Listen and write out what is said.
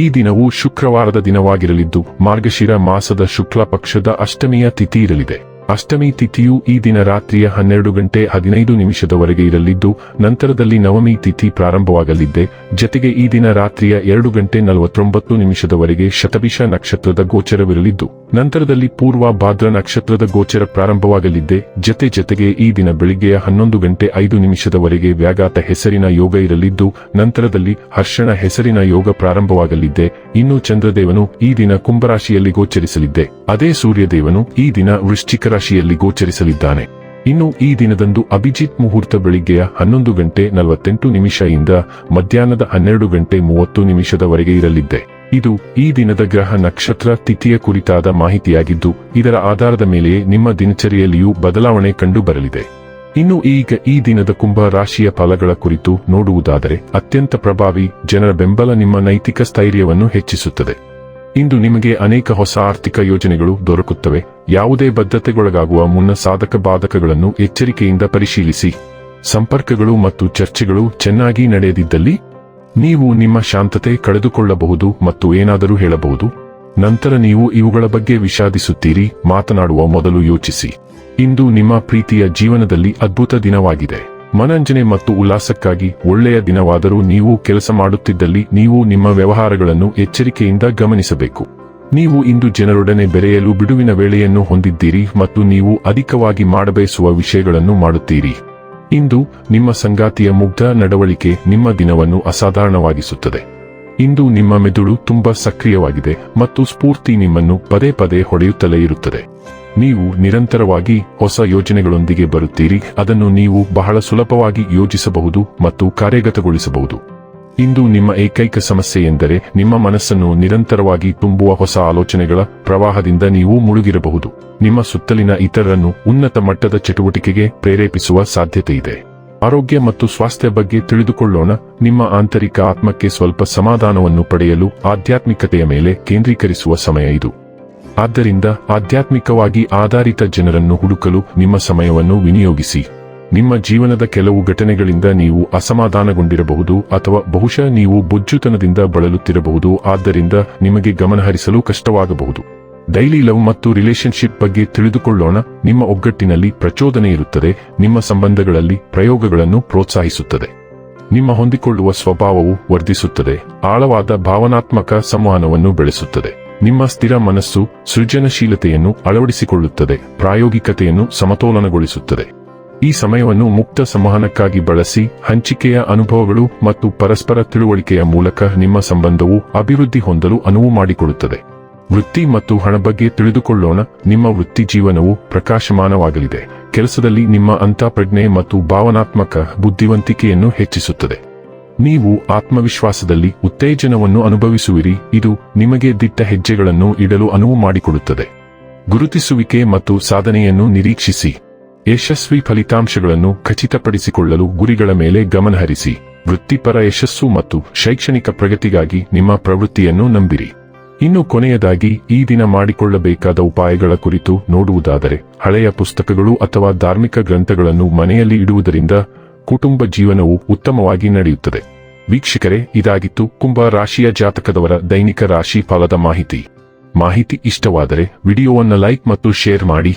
ಈ ದಿನವು ಶುಕ್ರವಾರದ ದಿನವಾಗಿರಲಿದ್ದು, ಮಾರ್ಗಶಿರ ಮಾಸದ ಶುಕ್ಲ ಪಕ್ಷದ ಅಷ್ಟಮಿಯ ತಿಥಿ ಇರಲಿದೆ. ಅಷ್ಟಮಿ ತಿಥಿಯು ಈ ದಿನ ರಾತ್ರಿಯ ಹನ್ನೆರಡು ಗಂಟೆ ಹದಿನೈದು ನಿಮಿಷದವರೆಗೆ ಇರಲಿದ್ದು, ನಂತರದಲ್ಲಿ ನವಮಿ ತಿಥಿ ಪ್ರಾರಂಭವಾಗಲಿದ್ದೆ. ಜತೆಗೆ ಈ ದಿನ ರಾತ್ರಿಯ ಎರಡು ಗಂಟೆ ನಲವತ್ತೊಂಬತ್ತು ನಿಮಿಷದವರೆಗೆ ಶತಭಿಷ ನಕ್ಷತ್ರದ ಗೋಚರವಿರಲಿದ್ದು ನಂತರದಲ್ಲಿ ಪೂರ್ವ ಭಾದ್ರ ನಕ್ಷತ್ರದ ಗೋಚರ ಪ್ರಾರಂಭವಾಗಲಿದ್ದೆ. ಜತೆ ಜತೆಗೆ ಈ ದಿನ ಬೆಳಿಗ್ಗೆಯ ಹನ್ನೊಂದು ಗಂಟೆ ಐದು ನಿಮಿಷದವರೆಗೆ ವ್ಯಾಘಾತ ಹೆಸರಿನ ಯೋಗ ಇರಲಿದ್ದು, ನಂತರದಲ್ಲಿ ಹರ್ಷಣ ಹೆಸರಿನ ಯೋಗ ಪ್ರಾರಂಭವಾಗಲಿದ್ದೆ. ಇನ್ನು ಚಂದ್ರದೇವನು ಈ ದಿನ ಕುಂಭರಾಶಿಯಲ್ಲಿ ಗೋಚರಿಸಲಿದ್ದೆ. ಅದೇ ಸೂರ್ಯದೇವನು ಈ ದಿನ ವೃಶ್ಚಿಕ ರಾಶಿಯಲ್ಲಿ ಗೋಚರಿಸಲಿದ್ದಾನೆ. ಇನ್ನು ಈ ದಿನದಂದು ಅಭಿಜಿತ್ ಮುಹೂರ್ತ ಬೆಳಿಗ್ಗೆಯ ಹನ್ನೊಂದು ಗಂಟೆ ನಲವತ್ತೆಂಟು ನಿಮಿಷದಿಂದ ಮಧ್ಯಾಹ್ನದ ಹನ್ನೆರಡು ಗಂಟೆ ಮೂವತ್ತು ನಿಮಿಷದವರೆಗೆ ಇರಲಿದ್ದೆ. ಇದು ಈ ದಿನದ ಗ್ರಹ ನಕ್ಷತ್ರ ತಿಥಿಯ ಕುರಿತಾದ ಮಾಹಿತಿಯಾಗಿದ್ದು, ಇದರ ಆಧಾರದ ಮೇಲೆಯೇ ನಿಮ್ಮ ದಿನಚರಿಯಲ್ಲಿಯೂ ಬದಲಾವಣೆ ಕಂಡು ಬರಲಿದೆ ಇನ್ನು ಈಗ ಈ ದಿನದ ಕುಂಭ ರಾಶಿಯ ಫಲಗಳ ಕುರಿತು ನೋಡುವುದಾದರೆ, ಅತ್ಯಂತ ಪ್ರಭಾವಿ ಜನರ ಬೆಂಬಲ ನಿಮ್ಮ ನೈತಿಕ ಸ್ಥೈರ್ಯವನ್ನು ಹೆಚ್ಚಿಸುತ್ತದೆ. ಇಂದು ನಿಮಗೆ ಅನೇಕ ಹೊಸ ಆರ್ಥಿಕ ಯೋಜನೆಗಳು ದೊರಕುತ್ತವೆ. ಯಾವುದೇ ಬದ್ಧತೆಗೊಳಗಾಗುವ ಮುನ್ನ ಸಾಧಕ ಬಾಧಕಗಳನ್ನು ಎಚ್ಚರಿಕೆಯಿಂದ ಪರಿಶೀಲಿಸಿ. ಸಂಪರ್ಕಗಳು ಮತ್ತು ಚರ್ಚೆಗಳು ಚೆನ್ನಾಗಿ ನಡೆಯದಿದ್ದಲ್ಲಿ ನೀವು ನಿಮ್ಮ ಶಾಂತತೆ ಕಳೆದುಕೊಳ್ಳಬಹುದು ಮತ್ತು ಏನಾದರೂ ಹೇಳಬಹುದು? ನಂತರ ನೀವು ಇವುಗಳ ಬಗ್ಗೆ ವಿಷಾದಿಸುತ್ತೀರಿ, ಮಾತನಾಡುವ ಮೊದಲು ಯೋಚಿಸಿ. ಇಂದು ನಿಮ್ಮ ಪ್ರೀತಿಯ ಜೀವನದಲ್ಲಿ ಅದ್ಭುತ ದಿನವಾಗಿದೆ. ಮನರಂಜನೆ ಮತ್ತು ಉಲ್ಲಾಸಕ್ಕಾಗಿ ಒಳ್ಳೆಯ ದಿನವಾದರೂ ನೀವು ಕೆಲಸ ಮಾಡುತ್ತಿದ್ದಲ್ಲಿ ನೀವು ನಿಮ್ಮ ವ್ಯವಹಾರಗಳನ್ನು ಎಚ್ಚರಿಕೆಯಿಂದ ಗಮನಿಸಬೇಕು. ನೀವು ಇಂದು ಜನರೊಡನೆ ಬೆರೆಯಲು ಬಿಡುವಿನ ವೇಳೆಯನ್ನು ಹೊಂದಿದ್ದೀರಿ ಮತ್ತು ನೀವು ಅಧಿಕವಾಗಿ ಮಾಡಬಯಸುವ ವಿಷಯಗಳನ್ನು ಮಾಡುತ್ತೀರಿ. ಇಂದು ನಿಮ್ಮ ಸಂಗಾತಿಯ ಮುಗ್ಧ ನಡವಳಿಕೆ ನಿಮ್ಮ ದಿನವನ್ನು ಅಸಾಧಾರಣವಾಗಿಸುತ್ತದೆ. ಇಂದು ನಿಮ್ಮ ಮೆದುಳು ತುಂಬಾ ಸಕ್ರಿಯವಾಗಿದೆ ಮತ್ತು ಸ್ಫೂರ್ತಿ ನಿಮ್ಮನ್ನು ಪದೇ ಪದೇ ಹೊಡೆಯುತ್ತಲೇ ಇರುತ್ತದೆ. ನೀವು ನಿರಂತರವಾಗಿ ಹೊಸ ಯೋಜನೆಗಳೊಂದಿಗೆ ಬರುತ್ತೀರಿ, ಅದನ್ನು ನೀವು ಬಹಳ ಸುಲಭವಾಗಿ ಯೋಜಿಸಬಹುದು ಮತ್ತು ಕಾರ್ಯಗತಗೊಳಿಸಬಹುದು. ಇಂದು ನಿಮ್ಮ ಏಕೈಕ ಸಮಸ್ಯೆ ಎಂದರೆ ನಿಮ್ಮ ಮನಸ್ಸನ್ನು ನಿರಂತರವಾಗಿ ತುಂಬುವ ಹೊಸ ಆಲೋಚನೆಗಳ ಪ್ರವಾಹದಿಂದ ನೀವು ಮುಳುಗಿರಬಹುದು. ನಿಮ್ಮ ಸುತ್ತಲಿನ ಇತರರನ್ನು ಉನ್ನತ ಮಟ್ಟದ ಚಟುವಟಿಕೆಗೆ ಪ್ರೇರೇಪಿಸುವ ಸಾಧ್ಯತೆಯಿದೆ ಆರೋಗ್ಯ ಮತ್ತು ಸ್ವಾಸ್ಥ್ಯ ಬಗ್ಗೆ ತಿಳಿದುಕೊಳ್ಳೋಣ. ನಿಮ್ಮ ಆಂತರಿಕ ಆತ್ಮಕ್ಕೆ ಸ್ವಲ್ಪ ಸಮಾಧಾನವನ್ನು ಪಡೆಯಲು ಆಧ್ಯಾತ್ಮಿಕತೆಯ ಮೇಲೆ ಕೇಂದ್ರೀಕರಿಸುವ ಸಮಯ ಇದು. ಆದ್ದರಿಂದ ಆಧ್ಯಾತ್ಮಿಕವಾಗಿ ಆಧಾರಿತ ಜನರನ್ನು ಹುಡುಕಲು ನಿಮ್ಮ ಸಮಯವನ್ನು ವಿನಿಯೋಗಿಸಿ. ನಿಮ್ಮ ಜೀವನದ ಕೆಲವು ಘಟನೆಗಳಿಂದ ನೀವು ಅಸಮಾಧಾನಗೊಂಡಿರಬಹುದು ಅಥವಾ ಬಹುಶಃ ನೀವು ಬೊಜ್ಜುತನದಿಂದ ಬಳಲುತ್ತಿರಬಹುದು, ಆದ್ದರಿಂದ ನಿಮಗೆ ಗಮನಹರಿಸಲು ಕಷ್ಟವಾಗಬಹುದು. ಡೈಲಿ ಲವ್ ಮತ್ತು ರಿಲೇಶನ್ಶಿಪ್ ಬಗ್ಗೆ ತಿಳಿದುಕೊಳ್ಳೋಣ. ನಿಮ್ಮ ಒಗ್ಗಟ್ಟಿನಲ್ಲಿ ಪ್ರಚೋದನೆ ಇರುತ್ತದೆ, ನಿಮ್ಮ ಸಂಬಂಧಗಳಲ್ಲಿ ಪ್ರಯೋಗಗಳನ್ನು ಪ್ರೋತ್ಸಾಹಿಸುತ್ತದೆ. ನಿಮ್ಮ ಹೊಂದಿಕೊಳ್ಳುವ ಸ್ವಭಾವವು ವರ್ಧಿಸುತ್ತದೆ, ಆಳವಾದ ಭಾವನಾತ್ಮಕ ಸಂವಹನವನ್ನು ಬೆಳೆಸುತ್ತದೆ. ನಿಮ್ಮ ಸ್ಥಿರ ಮನಸ್ಸು ಸೃಜನಶೀಲತೆಯನ್ನು ಅಳವಡಿಸಿಕೊಳ್ಳುತ್ತದೆ, ಪ್ರಾಯೋಗಿಕತೆಯನ್ನು ಸಮತೋಲನಗೊಳಿಸುತ್ತದೆ. ಈ ಸಮಯವನ್ನು ಮುಕ್ತ ಸಂವಹನಕ್ಕಾಗಿ ಬಳಸಿ ಹಂಚಿಕೆಯ ಅನುಭವಗಳು ಮತ್ತು ಪರಸ್ಪರ ತಿಳುವಳಿಕೆಯ ಮೂಲಕ ನಿಮ್ಮ ಸಂಬಂಧವು ಅಭಿವೃದ್ಧಿ ಹೊಂದಲು ಅನುವು ಮಾಡಿಕೊಡುತ್ತದೆ. ವೃತ್ತಿ ಮತ್ತು ಹಣ ಬಗ್ಗೆ ತಿಳಿದುಕೊಳ್ಳೋಣ. ನಿಮ್ಮ ವೃತ್ತಿ ಜೀವನವು ಪ್ರಕಾಶಮಾನವಾಗಲಿದೆ. ಕೆಲಸದಲ್ಲಿ ನಿಮ್ಮ ಅಂತಃಪ್ರಜ್ಞೆ ಮತ್ತು ಭಾವನಾತ್ಮಕ ಬುದ್ಧಿವಂತಿಕೆಯನ್ನು ಹೆಚ್ಚಿಸುತ್ತದೆ. ನೀವು ಆತ್ಮವಿಶ್ವಾಸದಲ್ಲಿ ಉತ್ತೇಜನವನ್ನು ಅನುಭವಿಸುವಿರಿ. ಇದು ನಿಮಗೆ ದಿಟ್ಟ ಹೆಜ್ಜೆಗಳನ್ನು ಇಡಲು ಅನುವು ಮಾಡಿಕೊಡುತ್ತದೆ. ಗುರುತಿಸುವಿಕೆ ಮತ್ತು ಸಾಧನೆಯನ್ನು ನಿರೀಕ್ಷಿಸಿ. ಯಶಸ್ವಿ ಫಲಿತಾಂಶಗಳನ್ನು ಖಚಿತಪಡಿಸಿಕೊಳ್ಳಲು ಗುರಿಗಳ ಮೇಲೆ ಗಮನಹರಿಸಿ ವೃತ್ತಿಪರ ಯಶಸ್ಸು ಮತ್ತು ಶೈಕ್ಷಣಿಕ ಪ್ರಗತಿಗಾಗಿ ನಿಮ್ಮ ಪ್ರವೃತ್ತಿಯನ್ನು ನಂಬಿರಿ. ಇನ್ನು ಕೊನೆಯದಾಗಿ, ಈ ದಿನ ಮಾಡಿಕೊಳ್ಳಬೇಕಾದ ಉಪಾಯಗಳ ಕುರಿತು ನೋಡುವುದಾದರೆ, ಹಳೆಯ ಪುಸ್ತಕಗಳು ಅಥವಾ ಧಾರ್ಮಿಕ ಗ್ರಂಥಗಳನ್ನು ಮನೆಯಲ್ಲಿ ಇಡುವುದರಿಂದ ಕುಟುಂಬ ಜೀವನವು ಉತ್ತಮವಾಗಿ ನಡೆಯುತ್ತದೆ. ವೀಕ್ಷಕರೇ, ಇದಾಗಿತ್ತು ಕುಂಭ ರಾಶಿಯ ಜಾತಕದವರ ದೈನಿಕ ರಾಶಿ ಫಲದ ಮಾಹಿತಿ. ಮಾಹಿತಿ ಇಷ್ಟವಾದರೆ, ವಿಡಿಯೋವನ್ನು ಲೈಕ್ ಮತ್ತು ಶೇರ್ ಮಾಡಿ.